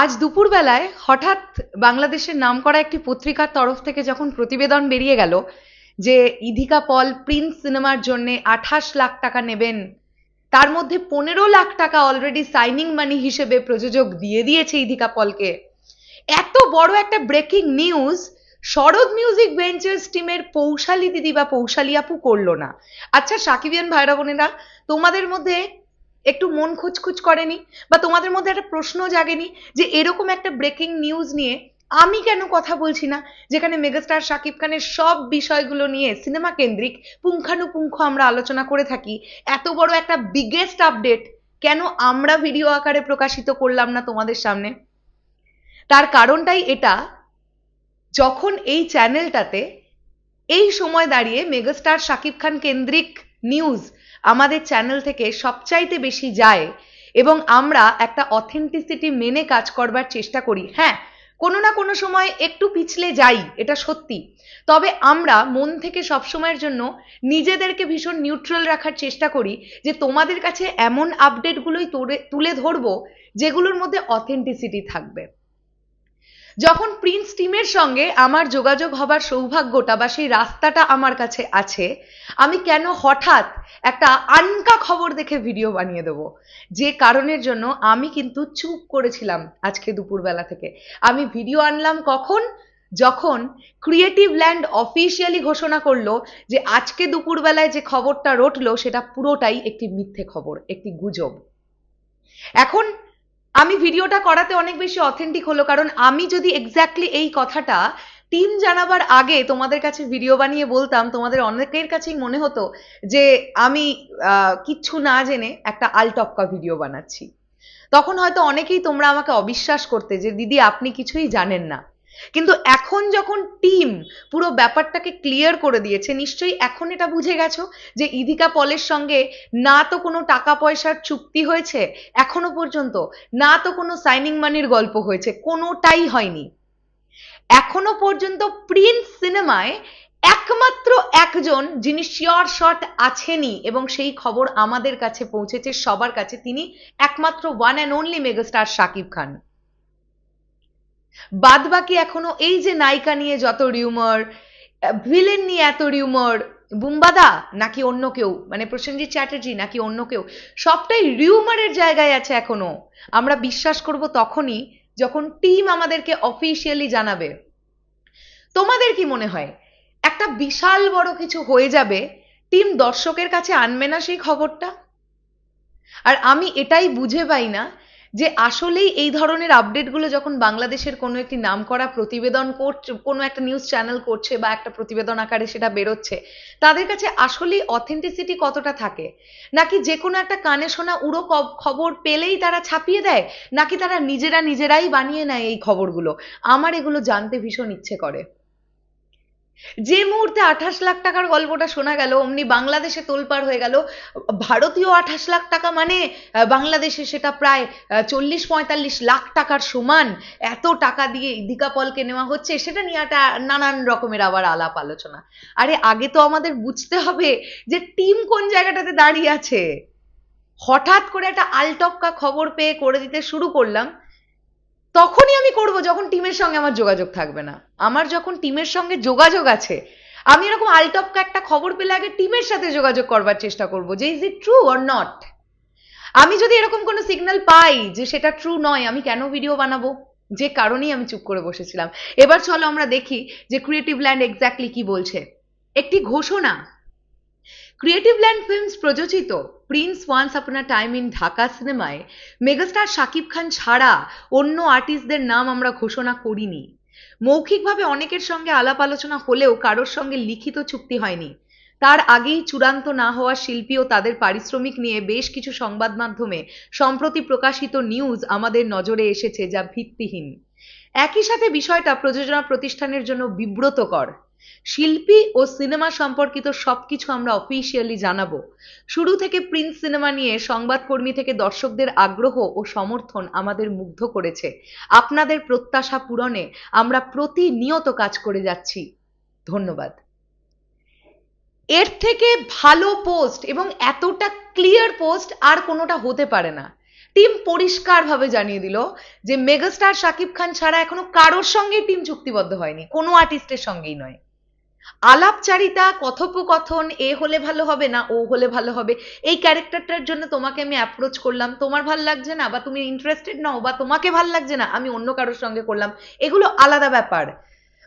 আজ দুপুরবেলায় হঠাৎ বাংলাদেশের নামকরা একটি পত্রিকার তরফ থেকে যখন প্রতিবেদন বেরিয়ে গেল যে ইধিকা পল প্রিন্স সিনেমার জন্য আঠাশ লাখ টাকা নেবেন, তার মধ্যে পনেরো লাখ টাকা অলরেডি সাইনিং মানি হিসেবে প্রযোজক দিয়ে দিয়েছে ইধিকা পলকে। এত বড় একটা breaking news Sharat music ventures টিমের পৌশালী দিদি বা পৌশালী আপু করল না। আচ্ছা সাকিবিয়ান ভাইরা বোনেরা, তোমাদের মধ্যে একটু মন খুচখুচ করেনি বা তোমাদের মধ্যে একটা প্রশ্ন জাগেনি যে এরকম একটা ব্রেকিং নিউজ নিয়ে আমি কেন কথা বলছি না? যেখানে মেগাস্টার শাকিব খানের সব বিষয়গুলো নিয়ে সিনেমা কেন্দ্রিক পুঙ্খানুপুঙ্খ আমরা আলোচনা করে থাকি, এত বড় একটা বিগেস্ট আপডেট কেন আমরা ভিডিও আকারে প্রকাশিত করলাম না তোমাদের সামনে? তার কারণটাই এটা, যখন এই চ্যানেলটাতে এই সময় দাঁড়িয়ে মেগাস্টার শাকিব খান কেন্দ্রিক নিউজ আমাদের চ্যানেল থেকে সবচাইতে বেশি যায় এবং আমরা একটা অথেন্টিসিটি মেনে কাজ করবার চেষ্টা করি। হ্যাঁ কোনো না কোনো সময় একটু পিছলে যাই, এটা সত্যি। তবে আমরা মন থেকে সবসময়ের জন্য নিজেদেরকে ভীষণ নিউট্রাল রাখার চেষ্টা করি যে তোমাদের কাছে এমন আপডেটগুলোই তুলে ধরবো যেগুলোর মধ্যে অথেন্টিসিটি থাকবে। যখন প্রিন্স টিমের সঙ্গে আমার যোগাযোগ হবার সৌভাগ্যটা বা সেই রাস্তাটা আমার কাছে আছে, আমি কেন হঠাৎ একটা আনকা খবর দেখে ভিডিও বানিয়ে দেবো? যে কারণের জন্য আমি কিন্তু চুপ করেছিলাম আজকে দুপুরবেলা থেকে। আমি ভিডিও আনলাম কখন? যখন ক্রিয়েটিভ ল্যান্ড অফিসিয়ালি ঘোষণা করল যে আজকে দুপুরবেলায় যে খবরটা রটলো, সেটা পুরোটাই একটি মিথ্যে খবর, একটি গুজব। এখন আমি ভিডিওটা করাতে অনেক বেশি অথেন্টিক হলো, কারণ আমি যদি এক্স্যাক্টলি এই কথাটা টিম জানাবার আগে তোমাদের কাছে ভিডিও বানিয়ে বলতাম, তোমাদের অনেকের কাছেই মনে হতো যে আমি কিচ্ছু না জেনে একটা আলটপকা ভিডিও বানাচ্ছি। তখন হয়তো অনেকেই তোমরা আমাকে অবিশ্বাস করতে যে, দিদি, আপনি কিছুই জানেন না। কিন্তু এখন যখন টিম পুরো ব্যাপারটাকে ক্লিয়ার করে দিয়েছে, নিশ্চয়ই এখন এটা বুঝে গেছো যে ইদিকা পলের সঙ্গে না তো কোনো টাকা পয়সার চুক্তি হয়েছে, এখনও পর্যন্ত না তো কোনো সাইনিং মানির গল্প হয়েছে, কোনোটাই হয়নি। এখনও পর্যন্ত প্রিন্স সিনেমায় একমাত্র একজন যিনি শিওর শট আছেনই এবং সেই খবর আমাদের কাছে পৌঁছেছে, সবার কাছে, তিনি একমাত্র one and only megastar Shakib Khan. বাদ বাকি এখনও এই যে নায়িকা নিয়ে যত রিউমার ভিলেন নিয়ে এত রিউমার বুম্বাদা নাকি অন্য কেউ মানে প্রসেনজিৎ চ্যাটার্জি নাকি অন্য কেউ, সবটাই রিউমারের জায়গায় আছে এখনও। আমরা বিশ্বাস করব তখনই যখন টিম আমাদেরকে অফিসিয়ালি জানাবে। তোমাদের কি মনে হয়? একটা বিশাল বড় কিছু হয়ে যাবে টিম দর্শকের কাছে আনবে না সেই খবরটা? আর আমি এটাই বুঝে পাই না যে আসলেই এই ধরনের আপডেটগুলো যখন বাংলাদেশের কোনো একটি নাম করা প্রতিবেদন করছে, কোনো একটা নিউজ চ্যানেল করছে বা একটা প্রতিবেদন আকারে সেটা বেরোচ্ছে, তাদের কাছে আসলেই অথেন্টিসিটি কতটা থাকে? নাকি যে কোনো একটা কানে শোনা উড়ো খবর পেলেই তারা ছাপিয়ে দেয়? নাকি তারা নিজেরা নিজেরাই বানিয়ে নেয় এই খবরগুলো? আমার এগুলো জানতে ভীষণ ইচ্ছে করে। যে মুহূর্তে আঠাশ লাখ টাকার গল্পটা শোনা গেল, অমনি বাংলাদেশে তোলপাড় হয়ে গেল, ভারতীয় আঠাশ লাখ টাকা মানে বাংলাদেশে সেটা প্রায় চল্লিশ পঁয়তাল্লিশ লাখ টাকার সমান এত টাকা দিয়ে ইদিকা পলকে নেওয়া হচ্ছে, সেটা নিয়ে একটা নানান রকমের আবার আলাপ আলোচনা। আরে, আগে তো আমাদের বুঝতে হবে যে টিম কোন জায়গাটাতে দাঁড়িয়ে আছে। হঠাৎ করে একটা আলটপকা খবর পেয়ে করে দিতে শুরু করলাম তখনই আমি করব যখন টিমের সঙ্গে আমার যোগাযোগ থাকবে না। আমার যখন টিমের সঙ্গে যোগাযোগ আছে, আমি এরকম আলটপকা একটা খবর পেলে আগে টিমের সাথে যোগাযোগ করবার চেষ্টা করব যে is it true or not আমি যদি এরকম কোনো সিগন্যাল পাই যে, সেটা ট্রু নয়, আমি কেন ভিডিও বানাবো? যে কারণেই আমি চুপ করে বসেছিলাম। এবার চলো আমরা দেখি যে ক্রিয়েটিভ ল্যান্ড এক্স্যাক্টলি কি বলছে। একটি ঘোষণা ক্রিয়েটিভ ল্যান্ড ফিল্মস প্রযোজিত prince once upon a time in Dhaka সিনেমায় মেগাস্টার শাকিব খান ছাড়া অন্য আর্টিস্টদের নাম আমরা ঘোষণা করিনি। মৌখিকভাবে অনেকের সঙ্গে আলাপ আলোচনা হলেও কারোর সঙ্গে লিখিত চুক্তি হয়নি। তার আগেই চূড়ান্ত না হওয়া শিল্পী ও তাদের পারিশ্রমিক নিয়ে বেশ কিছু সংবাদ মাধ্যমে সম্প্রতি প্রকাশিত নিউজ আমাদের নজরে এসেছে যা ভিত্তিহীন। একই সাথে বিষয়টা প্রযোজনা প্রতিষ্ঠানের জন্য বিব্রতকর। শিল্পী ও সিনেমা সম্পর্কিত সবকিছু আমরা অফিসিয়ালি জানাব। শুরু থেকে প্রিন্স সিনেমা নিয়ে সংবাদকর্মী থেকে দর্শকদের আগ্রহ ও সমর্থন আমাদের মুগ্ধ করেছে। আপনাদের প্রত্যাশা পূরণে আমরা প্রতিনিয়ত কাজ করে যাচ্ছি। ধন্যবাদ। এর থেকে ভালো পোস্ট এবং এতটা ক্লিয়ার পোস্ট আর কোনোটা হতে পারে না। টিম পরিষ্কারভাবে জানিয়ে দিল যে মেগাস্টার শাকিব খান ছাড়া এখনও কারোর সঙ্গেই টিম চুক্তিবদ্ধ হয়নি। কোনো আর্টিস্টের সঙ্গেই নয়। আলাপচারিতা, কথোপকথন, এ হলে ভালো হবে না, ও হলে ভালো হবে, এই ক্যারেক্টারটার জন্য তোমাকে আমি অ্যাপ্রোচ করলাম। তোমার ভালো লাগছে না বা তুমি ইন্টারেস্টেড নাও বা তোমাকে ভালো লাগছে না, আমি অন্য কারোর সঙ্গে করলাম। এগুলো আলাদা ব্যাপার।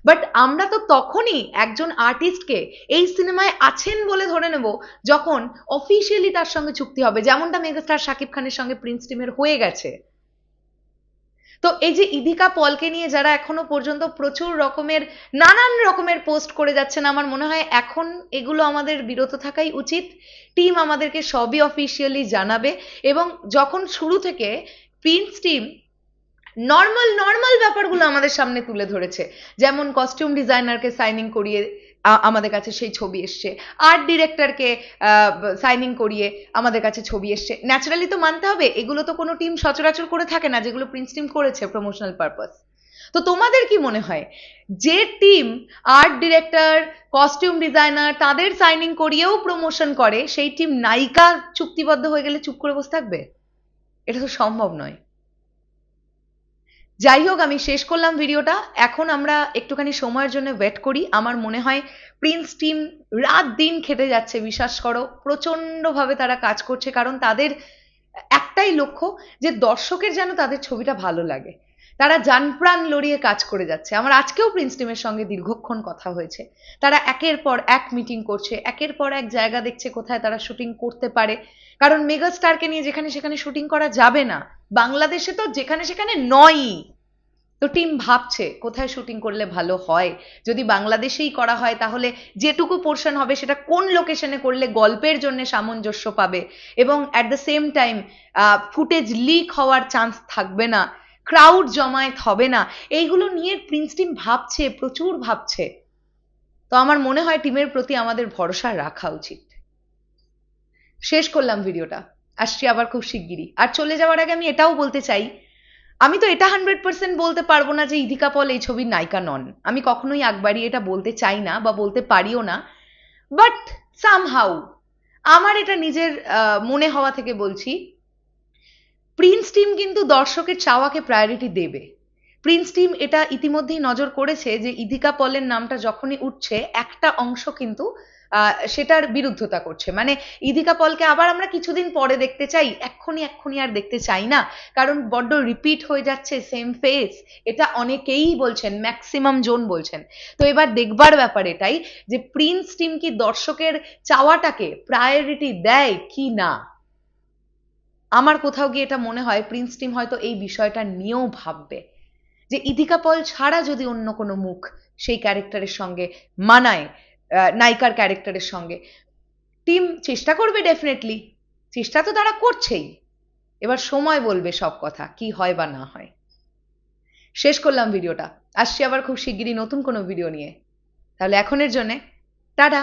বাট আমরা তো তখনই একজন আর্টিস্টকে এই সিনেমায় আছেন বলে ধরে নেব যখন অফিসিয়ালি তার সঙ্গে চুক্তি হবে। যেমনটা মেগাস্টার শাকিব খানের সঙ্গে প্রিন্স টিমের হয়ে গেছে। তো এই যে ইদিকা পলকে নিয়ে যারা এখনও পর্যন্ত প্রচুর রকমের, নানান রকমের পোস্ট করে যাচ্ছেন, আমার মনে হয় এখন এগুলো আমাদের বিরত থাকাই উচিত। টিম আমাদেরকে সবই অফিসিয়ালি জানাবে এবং যখন শুরু থেকে প্রিন্স টিম নর্মাল নর্মাল ব্যাপারগুলো আমাদের সামনে তুলে ধরেছে। যেমন কস্টিউম ডিজাইনারকে সাইনিং করিয়ে আমাদের কাছে সেই ছবি এসছে। আর্ট ডিরেক্টরকে সাইনিং করিয়ে আমাদের কাছে ছবি এসছে। ন্যাচারালি তো মানতে হবে, এগুলো তো কোনো টিম সচরাচর করে থাকে না, যেগুলো প্রিন্স টিম করেছে প্রমোশনাল পারপাস তো তোমাদের কি মনে হয়? যে team art director costume designer তাদের সাইনিং করিয়েও প্রমোশন করে, সেই টিম নায়িকা চুক্তিবদ্ধ হয়ে গেলে চুপ করে বসে থাকবে? এটা তো সম্ভব নয়। যাই হোক আমি শেষ করলাম ভিডিওটা। এখন আমরা একটুখানি সময়ের জন্য ওয়েট করি। আমার মনে হয় প্রিন্স টিম রাত দিন খেটে যাচ্ছে, বিশ্বাস করো। প্রচন্ডভাবে তারা কাজ করছে, কারণ তাদের একটাই লক্ষ্য যে দর্শকের যেন তাদের ছবিটা ভালো লাগে। তারা জানপ্রাণ লড়িয়ে কাজ করে যাচ্ছে। আমার আজকেও প্রিন্স টিমের সঙ্গে দীর্ঘক্ষণ কথা হয়েছে। তারা একের পর এক মিটিং করছে, একের পর এক জায়গা দেখছে কোথায় তারা শুটিং করতে পারে। কারণ মেগা স্টারকে নিয়ে যেখানে সেখানে শুটিং করা যাবে না। বাংলাদেশে তো যেখানে সেখানে নয়ই। তো টিম ভাবছে, কোথায় শুটিং করলে ভালো হয়? যদি বাংলাদেশেই করা হয়, তাহলে যেটুকু পোর্শন হবে, সেটা কোন লোকেশনে করলে গল্পের জন্য সামঞ্জস্য পাবে? এবং at the same time footage leak হওয়ার চান্স থাকবে না ক্রাউড জমায়েত হবে না। এইগুলো নিয়ে প্রিন্স টিম ভাবছে, প্রচুর ভাবছে। তো আমার মনে হয় টিমের প্রতি আমাদের ভরসা রাখা উচিত। শেষ করলাম ভিডিওটা আসছি আবার খুব শিগগিরই। আর চলে যাওয়ার আগে আমি এটাও বলতে চাই, আমি তো এটা হান্ড্রেড পার্সেন্ট বলতে পারব না যে ইধিকা পল এই ছবির নায়িকা নন। আমি কখনোই একবারই এটা বলতে চাই না বা বলতে পারিও না। বাট সামহাউ আমার এটা নিজের মনে হওয়া থেকে বলছি প্রিন্স টিম কিন্তু দর্শকের চাওয়াকে প্রায়োরিটি দেবে। প্রিন্স টিম এটা ইতিমধ্যেই নজর করেছে যে ইদিকা পলের নামটা যখনই উঠছে, একটা অংশ কিন্তু সেটার বিরুদ্ধতা করছে। মানে ইদিকা পলকে আবার আমরা কিছুদিন পরে দেখতে চাই, এক্ষুনি এক্ষুনি আর দেখতে চাই না। কারণ বড্ড রিপিট হয়ে যাচ্ছে সেম ফেস এটা অনেকেই বলছেন ম্যাক্সিমাম জন বলছেন। তো এবার দেখবার ব্যাপার এটাই যে প্রিন্স টিম কি দর্শকের চাওয়াটাকে প্রায়োরিটি দেয় কি না? আমার কোথাও গিয়ে এটা মনে হয় প্রিন্স টিম হয়তো এই বিষয়টা নিয়েও ভাববে। যে ইদিকা পল ছাড়া যদি অন্য কোনো মুখ সেই ক্যারেক্টারের সঙ্গে মানায় নায়িকার ক্যারেক্টারের সঙ্গে, টিম চেষ্টা করবে ডেফিনেটলি চেষ্টা তো তারা করছেই। এবার সময় বলবে সব কথা, কি হয় বা না হয়। শেষ করলাম ভিডিওটা। আসছি আবার খুব শিগগিরই নতুন কোনো ভিডিও নিয়ে। তাহলে এখনের জন্যে, টাটা।